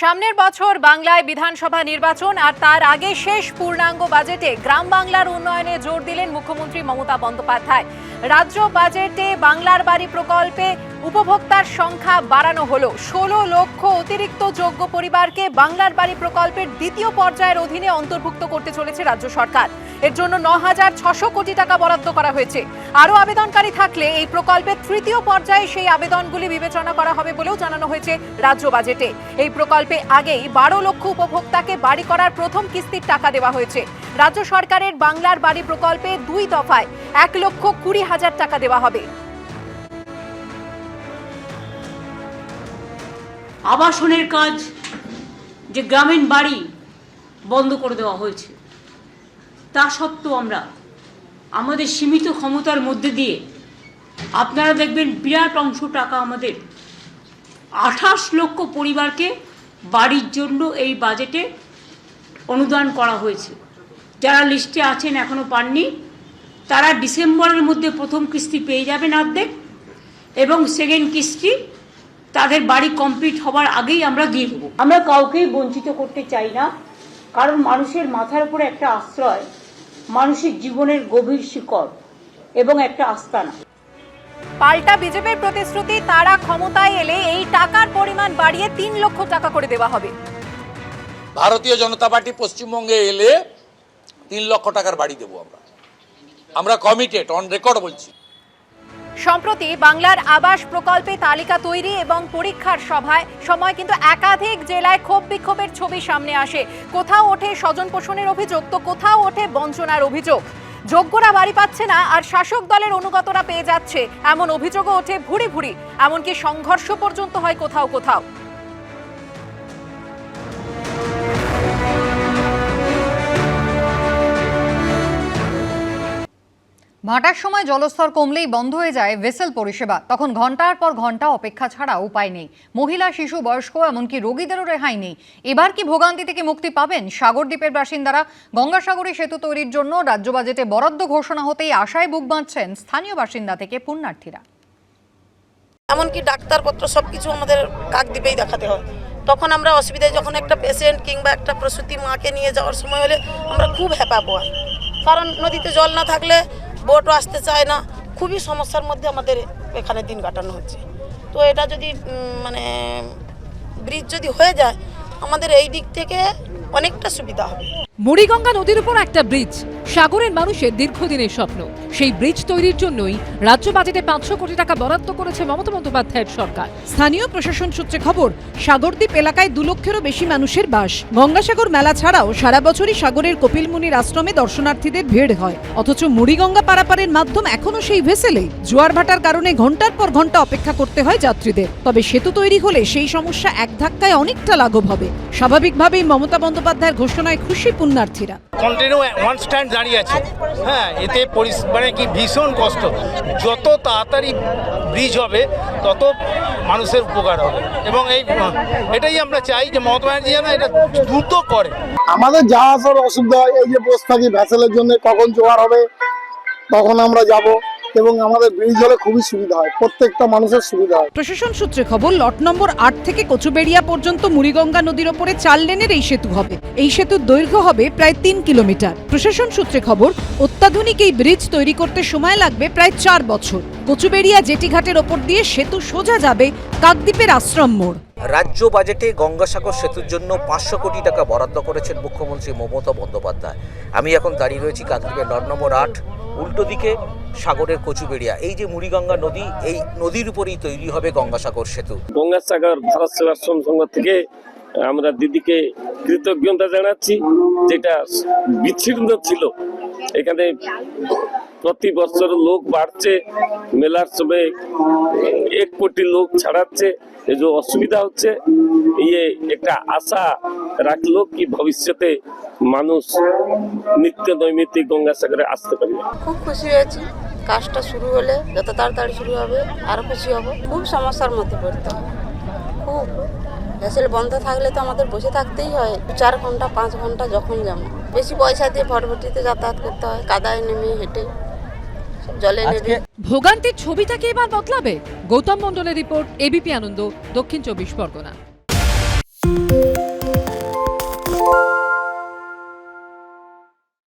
সামনের বছর বাংলায় বিধানসভা নির্বাচন আর তার আগে শেষ পূর্ণাঙ্গ বাজেটে গ্রাম বাংলার উন্নয়নে জোর দিলেন মুখ্যমন্ত্রী মমতা বন্দ্যোপাধ্যায়। রাজ্য বাজেটে বাংলার বাড়ি প্রকল্পে উপভোক্তার সংখ্যা বাড়ানো হলো। ষোলো লক্ষ অতিরিক্ত যোগ্য পরিবারকে বাংলার বাড়ি প্রকল্পের দ্বিতীয় পর্যায়ের অধীনে অন্তর্ভুক্ত করতে চলেছে রাজ্য সরকার। এর জন্য ন হাজার ছশো কোটি টাকা বরাদ্দ করা হয়েছে। আরও আবেদনকারী থাকলে এই প্রকল্পের তৃতীয় পর্যায়ে সেই আবেদনগুলি বিবেচনা করা হবে বলেও জানানো হয়েছে রাজ্য বাজেটে। এই প্রকল্পে আগেই বারো লক্ষ উপভোক্তাকে বাড়ি করার প্রথম কিস্তির টাকা দেওয়া হয়েছে। রাজ্য সরকারের বাংলার বাড়ি প্রকল্পে দুই দফায় এক লক্ষ কুড়ি হাজার টাকা দেওয়া হবে। আবাসনের কাজ যে গ্রামীণ বাড়ি বন্ধ করে দেওয়া হয়েছে, তা সত্ত্বেও আমরা আমাদের সীমিত ক্ষমতার মধ্যে দিয়ে আপনারা দেখবেন বিরাট অংশ টাকা আমাদের আঠাশ লক্ষ পরিবারকে বাড়ির জন্য এই বাজেটে অনুদান করা হয়েছে। যারা লিস্টে আছেন এখনও পাননি, তারা ডিসেম্বরের মধ্যে প্রথম কিস্তি পেয়ে যাবেন অর্ধেক এবং সেকেন্ড কিস্তি তাদের বাড়ি কমপ্লিট হবার আগেই আমরা দিয়ে দেবো। আমরা কাউকেই বঞ্চিত করতে চাই না কারণ মানুষের মাথার উপরে একটা আশ্রয় মানুষের জীবনের গভীর শিকড় এবং একটা আস্তানা। পাল্টা বিজেপির প্রতিশ্রুতি তারা ক্ষমতায় এলে এই টাকার পরিমাণ বাড়িয়ে তিন লক্ষ টাকা করে দেওয়া হবে। ভারতীয় জনতা পার্টি পশ্চিমবঙ্গে এলে তিন লক্ষ টাকার বাড়ি দেবো আমরা। আমরা কমিটেড অন রেকর্ড বলছি। সম্প্রতি বাংলার আবাস প্রকল্পে তালিকা তৈরি এবং পরীক্ষার সভায় সময় কিন্তু একাধিক জেলায় ক্ষোভ বিক্ষোভের ছবি সামনে আসে। কোথাও ওঠে স্বজন পোষণের অভিযোগ, তো কোথাও ওঠে বঞ্চনার অভিযোগ। যোগ্যরা বাড়ি পাচ্ছে না আর শাসক দলের অনুগতরা পেয়ে যাচ্ছে। এমন অভিযোগও ওঠে ভুড়ি ভুড়ি এমনকি সংঘর্ষ পর্যন্ত হয় কোথাও কোথাও। ভাটার সময় জলস্তর কমলেই বন্ধ হয়ে যায় ভেসেল পরিষেবা। তখন ঘণ্টার পর ঘণ্টা অপেক্ষা ছাড়া উপায় নেই। মহিলা, শিশু, বয়স্ক, এমনকি রোগীদেরও রেহাই নেই। এবার কি ভোগান্তি থেকে মুক্তি পাবেন? সাগরদ্বীপের বাসিন্দারা গঙ্গাসাগরী সেতু তৈরির জন্য রাজ্য বাজেটে বরাদ্দ ঘোষণা হতেই আশায় বুক বাঁধছেন স্থানীয় বাসিন্দা থেকে পুণ্যার্থীরা। এমনকি ডাক্তারপত্র সব কিছু আমাদের কাকদ্বীপেই দেখাতে হয়। তখন আমরা অসুবিধায় যখন একটা পেশেন্ট কিংবা একটা প্রসূতি মাকে নিয়ে যাওয়ার সময় হলে আমরা খুব হ্যাপা পোয়া কারণ নদীতে জল না থাকলে বোটও আসতে চায় না। খুবই সমস্যার মধ্যে আমাদের এখানে দিন কাটানো হচ্ছে। তো এটা যদি মানে ব্রিজ যদি হয়ে যায়, আমাদের এই দিক থেকে অনেকটা সুবিধা হবে। বুড়িগঙ্গা নদীর উপর একটা ব্রিজ, সাগরের মানুষের দীর্ঘদিনের স্বপ্ন। সেই ব্রিজ তৈরির জন্যই রাজ্য বাজেটে পাঁচশো কোটি টাকা বরাদ্দ করেছে মমতা বন্দ্যোপাধ্যায়ের সরকার। স্থানীয় প্রশাসন সূত্রে খবর, সাগরদ্বীপ এলাকায় দু লক্ষেরও বেশি মানুষের বাস। গঙ্গাসাগর মেলা ছাড়াও সারা বছরই সাগরের কপিলমুনির আশ্রমে দর্শনার্থীদের ভিড় হয়। অথচ মুড়িগঙ্গা পারাপারের মাধ্যম এখনও সেই ভেসেলেই জোয়ার ভাটার কারণে ঘণ্টার পর ঘণ্টা অপেক্ষা করতে হয় যাত্রীদের। তবে সেতু তৈরি হলে সেই সমস্যা এক ধাক্কায় অনেকটা লাঘব হবে। স্বাভাবিকভাবেই মমতা বন্দ্যোপাধ্যায়ের ঘোষণায় খুশি পুণ্যার্থীরা। কন্টিনিউ ওয়ান স্ট্যান্ড দাঁড়িয়ে আছে। হ্যাঁ এতে পরিস- মানে কি ভীষণ কষ্ট। যত তাড়াতাড়ি ব্রিজ হবে, তত মানুষের উপকার হবে। এবং এই, এটাই আমরা চাই যে মমতা ব্যানার্জি যেন এটা দ্রুত করে। আমাদের যা আসার অসুবিধা হয়, এই যে বসে থাকি ভ্যাসেলের জন্য কখন জোয়ার হবে, তখন আমরা যাব। এবং আমাদের ব্রিজ হলে খুবই সুবিধা হয় প্রত্যেকটা মানুষের সুবিধা হয়। প্রশাসন সূত্রে খবর লট নম্বর আট থেকে কচুবেড়িয়া পর্যন্ত মুড়িগঙ্গা নদীর ওপরে চার লেনের এই সেতু হবে। এই সেতুর দৈর্ঘ্য হবে প্রায় তিন কিলোমিটার। প্রশাসন সূত্রে খবর অত্যাধুনিক এই ব্রিজ তৈরি করতে সময় লাগবে প্রায় চার বছর। কচুবেড়িয়া জেটিঘাটের ওপর দিয়ে সেতু সোজা যাবে কাকদ্বীপের আশ্রম মোড়। রাজ্য বাজেটে গঙ্গাসাগর সেতুর জন্য পাঁচশো কোটি টাকা বরাদ্দ করেছেন মুখ্যমন্ত্রী মমতা বন্দ্যোপাধ্যায়। আমি এখন দাঁড়িয়ে রয়েছি কাকদ্বীপের লট নম্বর আট। উল্টো দিকে সাগরের কচুবেড়িয়া এই যে মুড়িগঙ্গা নদী, এই নদীর উপরেই তৈরি হবে গঙ্গাসাগর সেতু। গঙ্গাসাগর ভারত সেবাশ্রম সংঘ থেকে আমরা দিদিকে কৃতজ্ঞতা জানাচ্ছি, যেটা বিচ্ছিন্ন ছিল। এখানে প্রতি বছর লোক বাড়ছে, মেলার সময় এক কোটি লোক ছাড়াচ্ছে। এই যে অসুবিধা হচ্ছে ইয়ে একটা আশা রাখল কি ভবিষ্যতে মানুষ নিত্য নৈমিত্তিক গঙ্গাসাগরে আসতে পারবে। খুব খুশি হয়েছি। কাজটা শুরু হলে যত তাড়াতাড়ি শুরু হবে আরও খুশি হব। খুব সমস্যার মধ্যে পড়তে হবে। খুব। ভেসেল বন্ধ থাকলে তো আমাদের বসে থাকতেই হয়। চার ঘণ্টা পাঁচ ঘণ্টা যখন যেমন বেশি পয়সা দিয়ে ভটভটিতে যাতায়াত করতে হয় কাদায় নেমে হেঁটে জলে নেমে। ভোগান্তির ছবিটাকে এবার বদলাবে? গৌতম মণ্ডলের রিপোর্ট এবিপি আনন্দ দক্ষিণ চব্বিশ পরগনা।